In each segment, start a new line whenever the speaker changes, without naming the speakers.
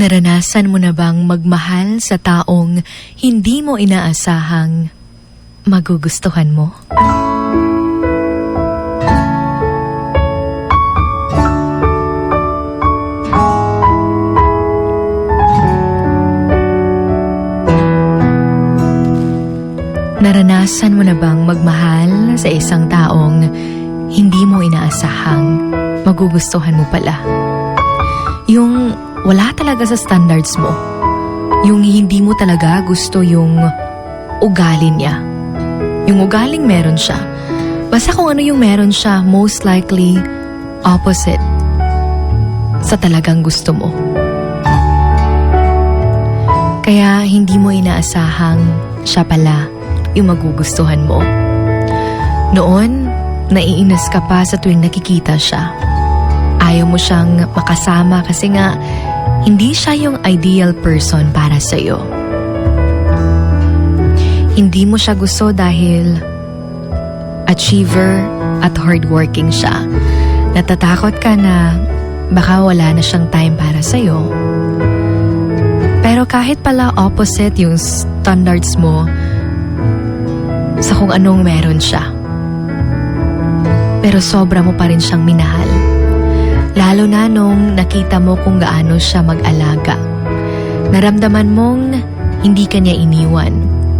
Naranasan mo na bang magmahal sa taong hindi mo inaasahang magugustuhan mo? Naranasan mo na bang magmahal sa isang taong hindi mo inaasahang magugustuhan mo pala? Yung wala talaga sa standards mo. Yung hindi mo talaga gusto yung ugali niya. Yung ugaling meron siya. Basta kung ano yung meron siya, most likely opposite sa talagang gusto mo. Kaya hindi mo inaasahang siya pala yung magugustuhan mo. Noon, naiinis ka pa sa tuwing nakikita siya. Ayaw mo siyang makasama kasi nga hindi siya yung ideal person para sa'yo. Hindi mo siya gusto dahil achiever at hardworking siya. Natatakot ka na baka wala na siyang time para sa'yo. Pero kahit pala opposite yung standards mo sa kung anong meron siya. Pero sobra mo pa rin siyang minahal. Lalo na nung nakita mo kung gaano siya mag-alaga. Naramdaman mong hindi ka niya iniwan.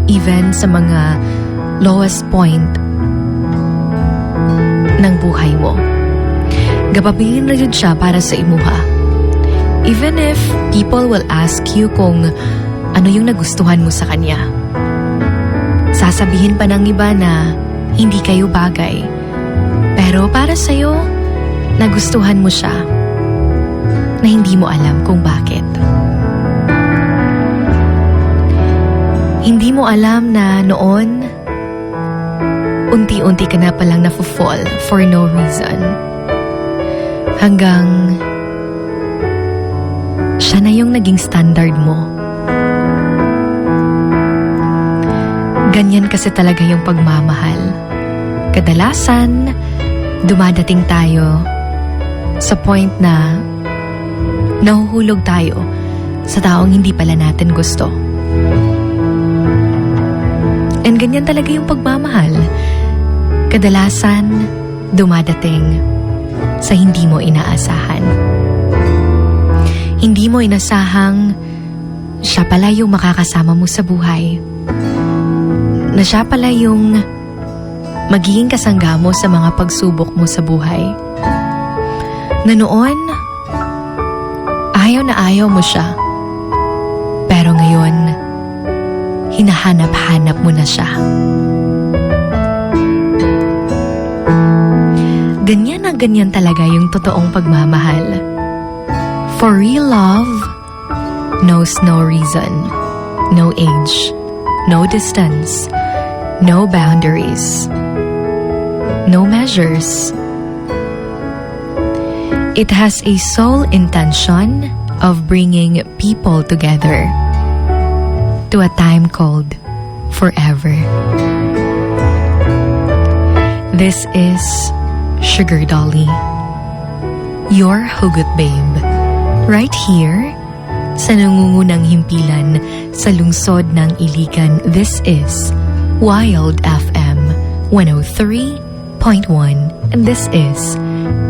Even sa mga lowest point ng buhay mo. Gababilin na yun siya para sa imuha. Even if people will ask you kung ano yung nagustuhan mo sa kanya. Sasabihin pa ng iba na hindi kayo bagay. Pero para sa'yo, nagustuhan mo siya na hindi mo alam kung bakit. Hindi mo alam na noon, unti-unti ka na palang na-fall for no reason. Hanggang siya na yung naging standard mo. Ganyan kasi talaga yung pagmamahal. Kadalasan, dumadating tayo sa point na nahuhulog tayo sa taong hindi pala natin gusto. And ganyan talaga yung pagmamahal. Kadalasan, dumadating sa hindi mo inaasahan. Hindi mo inasahang siya pala yung makakasama mo sa buhay. Na siya pala yung magiging kasangga mo sa mga pagsubok mo sa buhay. Na noon, ayaw na ayaw mo siya. Pero ngayon, hinahanap-hanap mo na siya. Ganyan na ganyan talaga yung totoong pagmamahal. For real love knows no reason, no age, no distance, no boundaries, no measures. It has a sole intention of bringing people together to a time called forever. This is Sugar Dolly, your hugot babe, right here sa nangungunang himpilan sa lungsod ng Iligan. This is Wild FM 103.1 and this is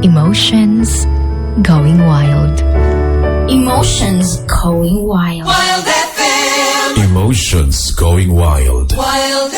Emotions Going Wild.
Emotions going wild.
Wild FM.
Emotions going wild.
Wild